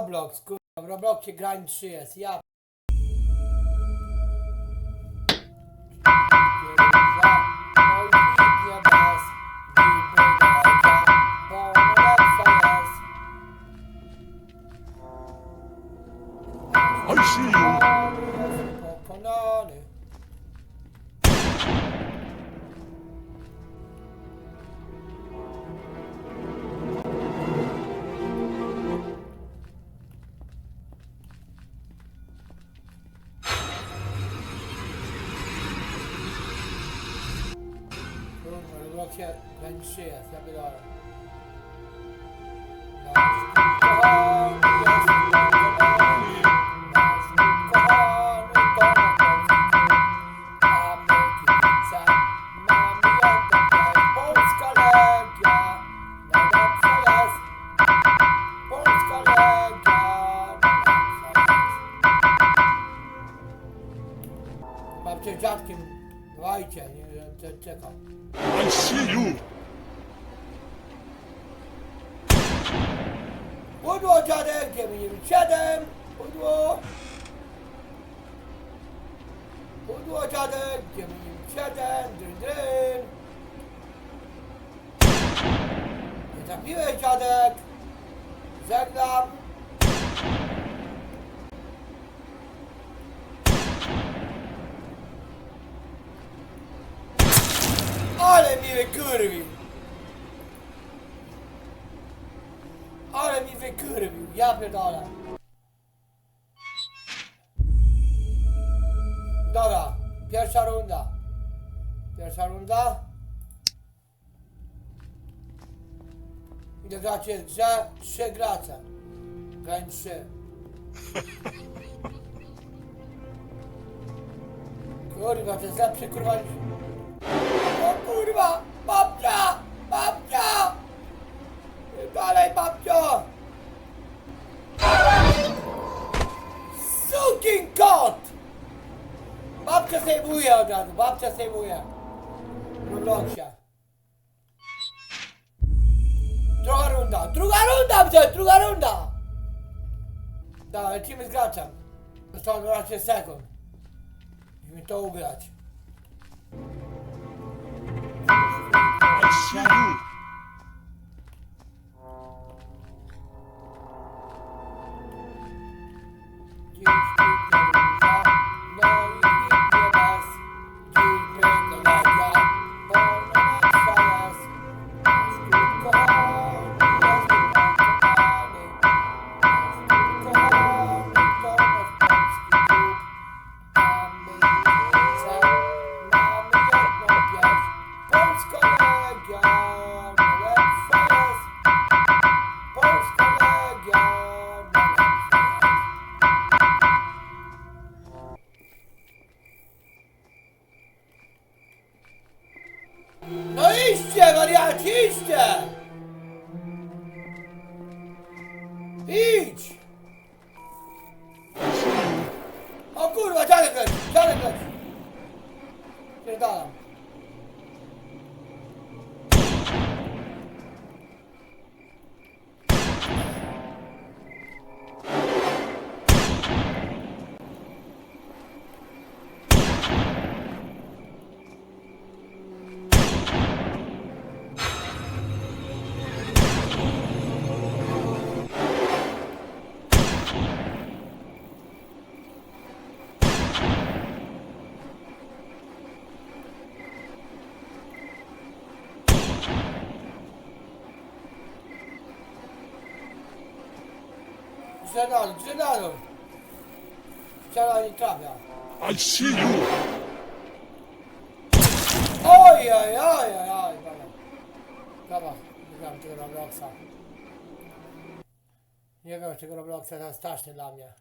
Roblox, kurwa, w Robloxie grań 3 jest, ja i kwitnie bez jest Polska Legia Najlepsza jest Babcie z dziadkiem Vay canına, çakal. I see you. Budu canım, gemiyim canım. Budu. Budu canım, gemiyim canım. Dırdın. Yeter bir ve canım. Zeynep. Wykurwił Ale mi wykurwił, ja pierdolę. Dobra, pierwsza runda. Pierwsza runda. Ile gracie w grze? Trzy gracze. Grań trzy. Kurwa, to jest lepszy kurwa niż... Kurwa! Babcia! Babcia! Dalej, babcio! Sukin kot! Babcia sejmuje od razu, babcia sejmuje. Druga runda, druga runda, gdzie? Druga runda! Dobra, lecimy z graczem. Zostało 12 sekund. Musimy to ugrać. I idźcie, wariaci, idźcie! Idź! O kurwa, dziadek leci, dziadek leci! Pierdalam. Grzedal, grzedalu! Ściana nie trafia. I see you. Oj, oj, oj, oj, oj, dobra. Dobra, nie gram tego Robloxa. Nie gram tego Robloxa, to jest straszny dla mnie.